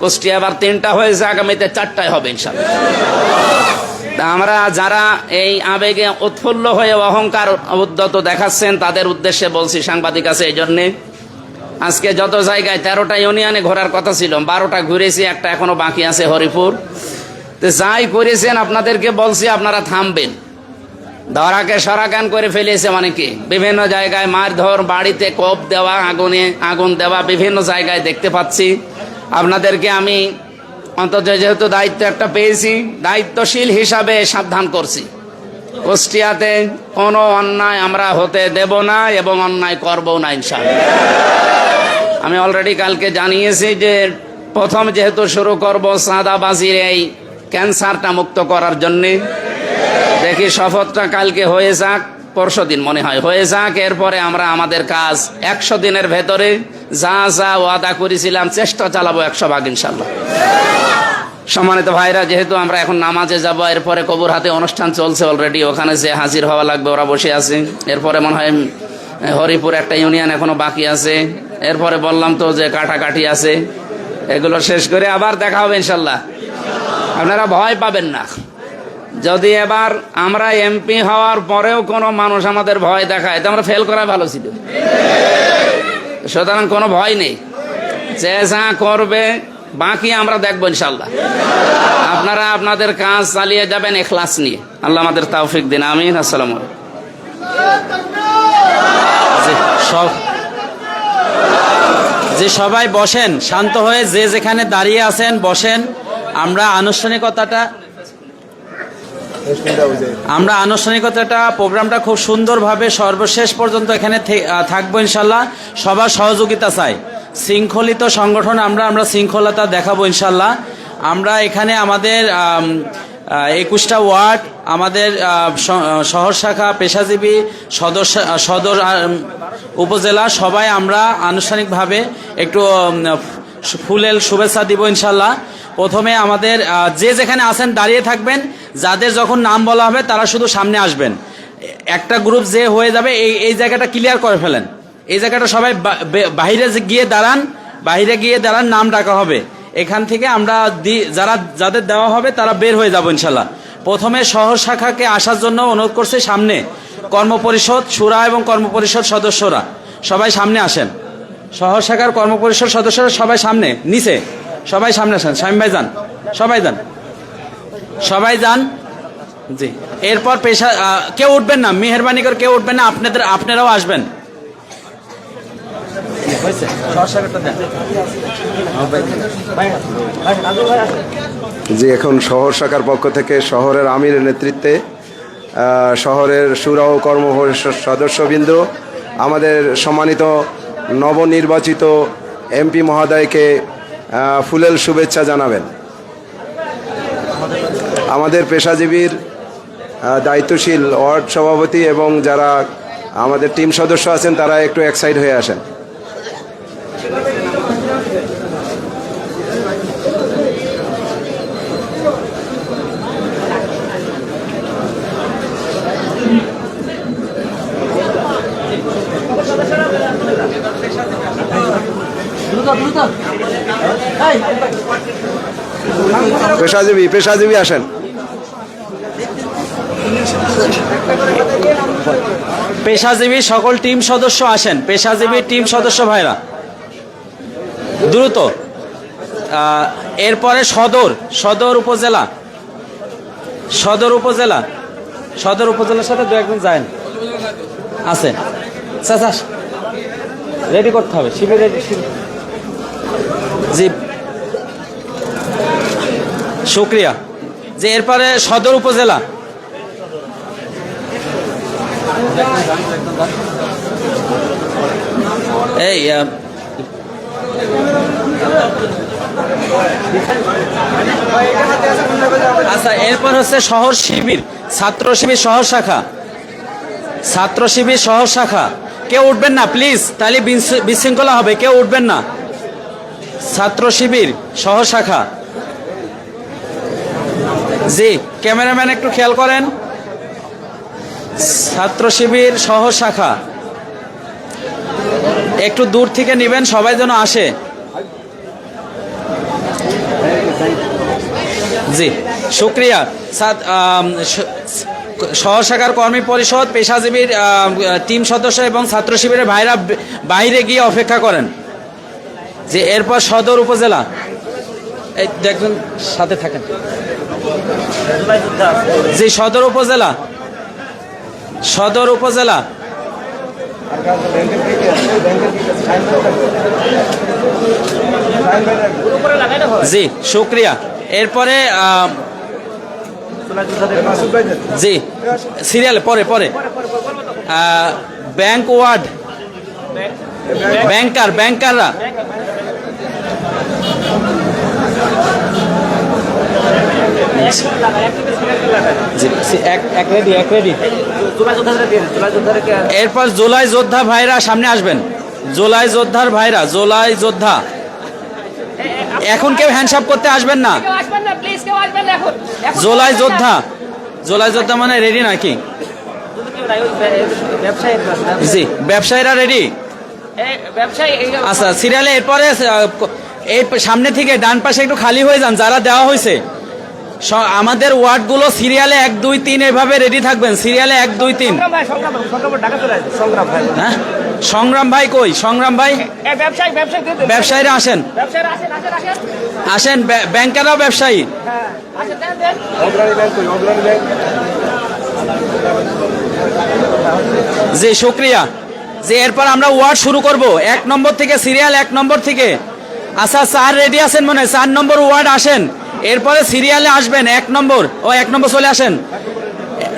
কুষ্টিয়া আবার তিনটা হয়েছে আগামীতে চারটায় হবে ইনশাল্লাহ আমরা যারা এই আবেগে উৎফুল্ল হয়ে অহংকার উদ্যত দেখাচ্ছেন, তাদের উদ্দেশ্যে বলছি সাংবাদিক আছে এই জন্যে। আজকে যত জায়গায় তেরোটা ইউনিয়নে ঘোরার কথা ছিল, বারোটা ঘুরেছি, একটা এখনও বাকি আছে হরিপুর। তো যাই করেছেন, আপনাদেরকে বলছি আপনারা থামবেন। ধরাকে সরাকান করে ফেলেছে মানে কি বিভিন্ন জায়গায় মারধর, বাড়িতে কোপ দেওয়া, আগুনে আগুন দেওয়া, বিভিন্ন জায়গায় দেখতে পাচ্ছি। আপনাদেরকে আমি অন্তত যেহেতু দায়িত্ব একটা পেয়েছি, দায়িত্বশীল হিসাবে সাবধান করছি। কুষ্টিয়াতে কোনো অন্যায় আমরা হতে দেব না এবং অন্যায় করব না, ইনশাআল্লাহ। আমি অলরেডি কালকে জানিয়েছি যে প্রথম যেহেতু শুরু করব সাদাবাজির এই ক্যান্সারটা মুক্ত করার জন্যে। দেখি শপথটা কালকে হয়ে যাক, পরশু দিন মনে হয় হয়ে যাক, এরপরে আমরা আমাদের কাজ একশো দিনের ভেতরে যা যা ওয়াদা করেছিলাম, চেষ্টা চালাবো একশো ভাগ ইনশাল্লাহ। সম্মানিত ভাইরা, যেহেতু আমরা এখন নামাজে যাব, এরপরে কবুর হাতে অনুষ্ঠান চলছে অলরেডি ওখানে যে হাজির হওয়া লাগবে, ওরা বসে আছে। এরপরে মনে হয় হরিপুর একটা ইউনিয়ন এখনও বাকি আছে। এরপরে বললাম তো যে কাটাকাটি আছে, এগুলো শেষ করে আবার দেখা হবে ইনশাল্লাহ। আপনারা ভয় পাবেন না। যদি এবার আমরা এমপি হওয়ার পরেও কোনো মানুষ আমাদের ভয় দেখায়, তো আমরা ফেল করা ভালো ছিল। সুতরাং কোনো ভয় নেই। যে যা করবে, বাকি আমরা দেখব ইনশাল্লাহ আপনারা আপনাদের কাজ চালিয়ে যাবেন এখলাস নিয়ে। আল্লাহ আমাদের তাওফিক দিন, আমিন, আসসালামু সব যে সবাই বসেন, শান্ত হয়ে যে যেখানে দাঁড়িয়ে আছেন, বসেন। আমরা আনুষ্ঠানিকতাটা আমরা আনুষ্ঠানিকতাটা, প্রোগ্রামটা খুব সুন্দরভাবে সর্বশেষ পর্যন্ত এখানে থাকব ইনশাল্লাহ। সবার সহযোগিতা চাই। শৃঙ্খলিত সংগঠন আমরা আমরা শৃঙ্খলতা দেখাবো ইনশাল্লাহ। আমরা এখানে আমাদের একুশটা ওয়ার্ড, আমাদের শহর শাখা, পেশাজীবী সদর সদর উপজেলা, সবাই আমরা আনুষ্ঠানিকভাবে একটু উম, ফ- ফুলের শুভেচ্ছা দিব ইনশাল্লাহ। প্রথমে আমাদের যে যেখানে আছেন দাঁড়িয়ে থাকবেন যাদের যখন নাম বলা হবে তারা শুধু সামনে আসবেন। একটা গ্রুপ যে হয়ে যাবে এই এই জায়গাটা ক্লিয়ার করে ফেলেন। এই জায়গাটা সবাই বা- বে- বাইরে গিয়ে দাঁড়ান বাইরে গিয়ে দাঁড়ান নাম ডাকা হবে। এখান থেকে আমরা যারা যাদের দেওয়া হবে তারা বের হয়ে যাব ইনশাল্লাহ। প্রথমে শহর শাখাকে আসার জন্য অনুরোধ করছে সামনে। কর্মপরিষদ সুরা এবং কর্মপরিষদ সদস্যরা সবাই সামনে আসেন। শহর শাখার কর্মপরিষদ সদস্যরা সবাই সামনে, নিচে। সবাই সামনে আসেন। শামিম ভাই যান। সবাই যান। সবাই যান। জি। এরপর পেশা কেউ উঠবেন না। মেহরবানি করে কেউ উঠবেন না। আপনাদের, আপনারাও আসবেন। হয়েছে? শহর শাখাটা দেন। যে এখন শহর শাখার পক্ষ থেকে শহরের আমিরের নেতৃত্বে শহরের সুরা ও কর্ম সদস্যবৃন্দ, আমাদের সম্মানিত নবনির্বাচিত এমপি মহোদয়কে ফুলেল শুভেচ্ছা জানাবেন। আমাদের পেশাজীবীর দায়িত্বশীল ওয়ার্ড সভাপতি এবং যারা আমাদের টিম সদস্য আছেন, তারা একটু এক্সাইট হয়ে আসেন। পেশাজীবী পেশাজীবী আসেন। পেশাজীবী সকল টিম সদস্য আসেন। পেশাজীবী টিম সদস্য ভাইরা। দ্রুত। এরপরে সদর সদর উপজেলা। সদর উপজেলা। সদর উপজেলার সাথে দু একজন যায় আছে। রেডি করতে হবে। শিবির রেডি জি। শুক্রিয়া। যে এরপরে সদর উপজেলা। এই আচ্ছা এরপর হচ্ছে শহর শিবির, ছাত্র শিবির শহর শাখা। ছাত্র শিবির শহর শাখা। কেউ উঠবেন না, প্লিজ, তাহলে বিশৃঙ্খলা হবে, কেউ উঠবেন না। ছাত্র শিবির শহর শাখা। জি, ক্যামেরাম্যান একটু খেয়াল করেন। ছাত্র শিবির শহর শাখা। একটু দূর থেকে নেবেন, সবাই যেন আসে। জি, শুক্রিয়া। সহশাখার কর্মী পরিষদ, পেশাজীবীর টিম সদস্য এবং ছাত্র শিবিরের ভাইরা বাইরে গিয়ে অপেক্ষা করেন। যে এরপর সদর উপজেলা। এই দেখবেন সাথে থাকেন। জি, সদর উপজেলা। সদর উপজেলা। জি, শুক্রিয়া। এরপরে জি, সিরিয়াল, পরে পরে। Bank ward. ব্যাংকার, ব্যাংকাররা জি সি- এক এক রেডি এক রেডি এরপর জুলাই যোদ্ধা ভাইরা সামনে আসবেন। জুলাই যোদ্ধার ভাইরা জোলাই যোদ্ধা। এখন কেউ হ্যান্ডসাপ করতে আসবেন না। কেউ আসবেন না প্লিজ কেউ আসবেন না এখন। এখন জোলাই যোদ্ধা। জোলাই যোদ্ধা মানে রেডি নাকি? জি ব্যবসায়ীরা রেডি আচ্ছা সিরিয়ালে এরপরে এই সামনে থেকে ডান পাশে একটু খালি হয়ে যান যারা দেওয়া হয়েছে আমাদের ওয়ার্ডগুলো সিরিয়ালে এক দুই তিন এভাবে রেডি থাকবেন। সিরিয়ালে এক দুই তিন। সংগ্রাম ভাই হ্যাঁ? কই? সংগ্রাম ভাই। ব্যবসায়ীরা আসেন। আসেন আসেন ব্যবসায়ী। হ্যাঁ আসেন দেন দেন। জি শুক্রিয়া। যে এরপর আমরা ওয়ার্ড শুরু করব। এক নম্বর থেকে সিরিয়াল এক নম্বর থেকে। আচ্ছা স্যার রেডি আছেন মনে হয়? চার নম্বর ওয়ার্ড আসেন। এরপরে সিরিয়ালে আসবেন, এক নম্বর। ও, এক নম্বর চলে আসেন।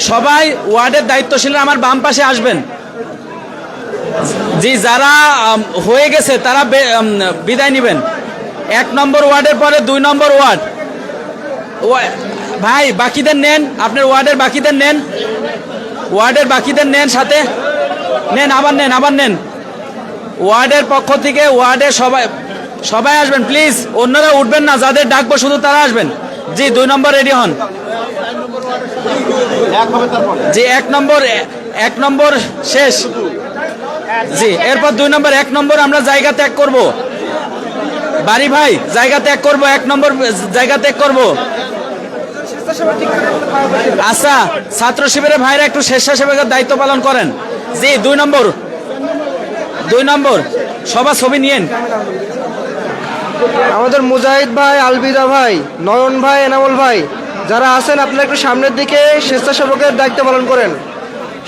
সবাই ওয়ার্ডের দায়িত্বশীলরা আমার বাম পাশে আসবেন। জি, যারা হয়ে গেছে, তারা বিদায় নেবেন। এক নম্বর ওয়ার্ডের পরে দুই নম্বর ওয়ার্ড। ওয়া- ভাই, বাকিদের নেন, আপনার ওয়ার্ডের বাকিদের নেন। ওয়ার্ডের বাকিদের নেন সাথে। নেন, আবার নেন আবার নেন। ওয়ার্ডের পক্ষ থেকে, ওয়ার্ডের সবাই সবাই আসবেন প্লিজ অন্যরা উঠবেন না, যাদের ডাকবো শুধু তারা আসবেন। জি, দুই নম্বর রেডি হন। জি, এক নম্বর এক নম্বর শেষ। জি, এরপর দুই নম্বর, এক নম্বর আমরা জায়গা ত্যাগ করব। বাড়ি ভাই, জায়গা ত্যাগ করব, এক নম্বর, জায়গা ত্যাগ করব। আচ্ছা ছাত্র শিবিরের ভাইরা একটু স্বেচ্ছাসেবকের দায়িত্ব পালন করেন। জি, দুই নম্বর দুই নম্বর, সবার ছবি নিয়েন। আমাদের মুজাহিদ ভাই, আলবিদা ভাই, নয়ন ভাই, এনামুল ভাই, যারা আছেন, আপনারা একটু সামনের দিকে স্বেচ্ছাসেবকের দায়িত্ব পালন করেন।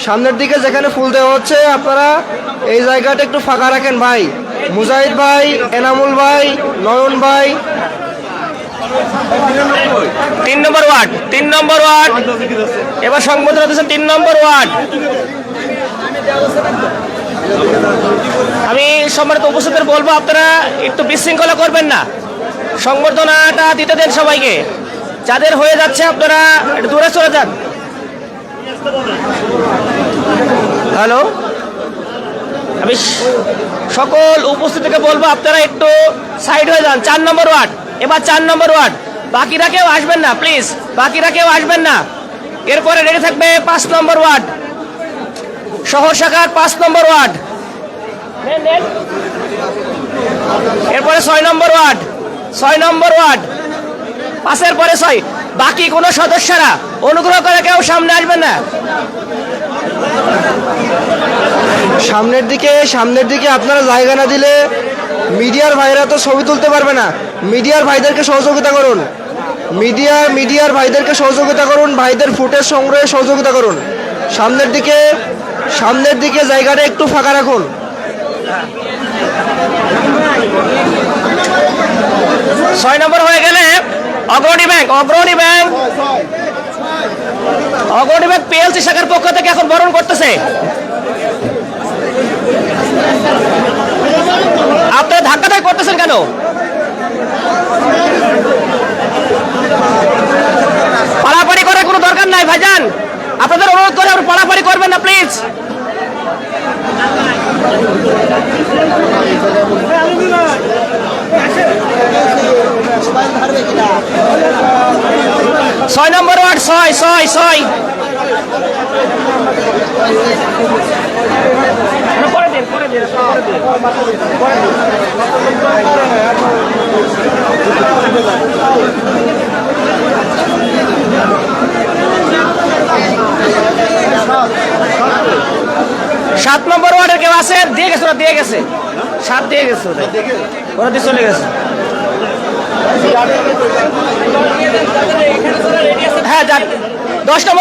সামনের দিকে যেখানে ফুল দেওয়া হচ্ছে, আপনারা এই জায়গাটা একটু ফাঁকা রাখেন ভাই। মুজাহিদ ভাই, এনামুল ভাই, নয়ন ভাই। তিন নম্বর ওয়ার্ড, তিন নম্বর ওয়ার্ড। এবার সংবাদ তিন নম্বর ওয়ার্ড। আমি সম্মানিত উপস্থিতদের বলব, আপনারা একটু বিশৃঙ্খলা করবেন না। সংবর্ধনাটা দিতে দেন সবাইকে। যাদের হয়ে যাচ্ছে, আপনারা একটু দূরে চলে যান। হ্যালো? আমি সকল উপস্থিতকে বলব, আপনারা একটু সাইড হয়ে যান। চার নম্বর ওয়ার্ড। এবার চার নম্বর ওয়ার্ড। বাকিরা কেউ আসবেন না, প্লিজ। বাকিরা কেউ আসবেন না। এরপরে রেডি থাকবে পাঁচ নম্বর ওয়ার্ড। শহর শাখার পাঁচ নম্বর ওয়ার্ড। এরপরে ছয় নম্বর ওয়ার্ড, ছয় নম্বর ওয়ার্ড। পাঁচের পরে ছয়। বাকি কোনো সদস্যরা অনুগ্রহ করে কেউ সামনে আসবেন না। সামনের দিকে সামনের দিকে আপনারা জায়গা না দিলে মিডিয়ার ভাইরা তো ছবি তুলতে পারবে না। মিডিয়ার ভাইদেরকে সহযোগিতা করুন। মিডিয়া, মিডিয়ার ভাইদেরকে সহযোগিতা করুন, ভাইদের ফুটেজ সংগ্রহে সহযোগিতা করুন। সামনের দিকে সামনের দিকে জায়গাটা একটু ফাঁকা রাখুন। ছয় নম্বর হয়ে গেলে Agrani bank Agrani bank. Agrani bank PLC শাখার পক্ষ থেকে এখন বরণ করতেছে। আপনারা ধাক্কা ধাক্কা করতেছেন কেন? পাড়াপাড়ি করার কোনো দরকার নাই, ভাইজান। আপনাদের অনুরোধ করে আপনি পাড়াপাড়ি করবেন না, প্লিজ। ছয় নম্বর ওয়ার্ড ছয় ছয় ছয়। করে আছে দিয়ে গেছে, ওরা দিয়ে গেছে। সাপ দিয়ে গেছে ওরা ওরা দিয়ে চলে গেছে। হ্যাঁ দশ নম্বর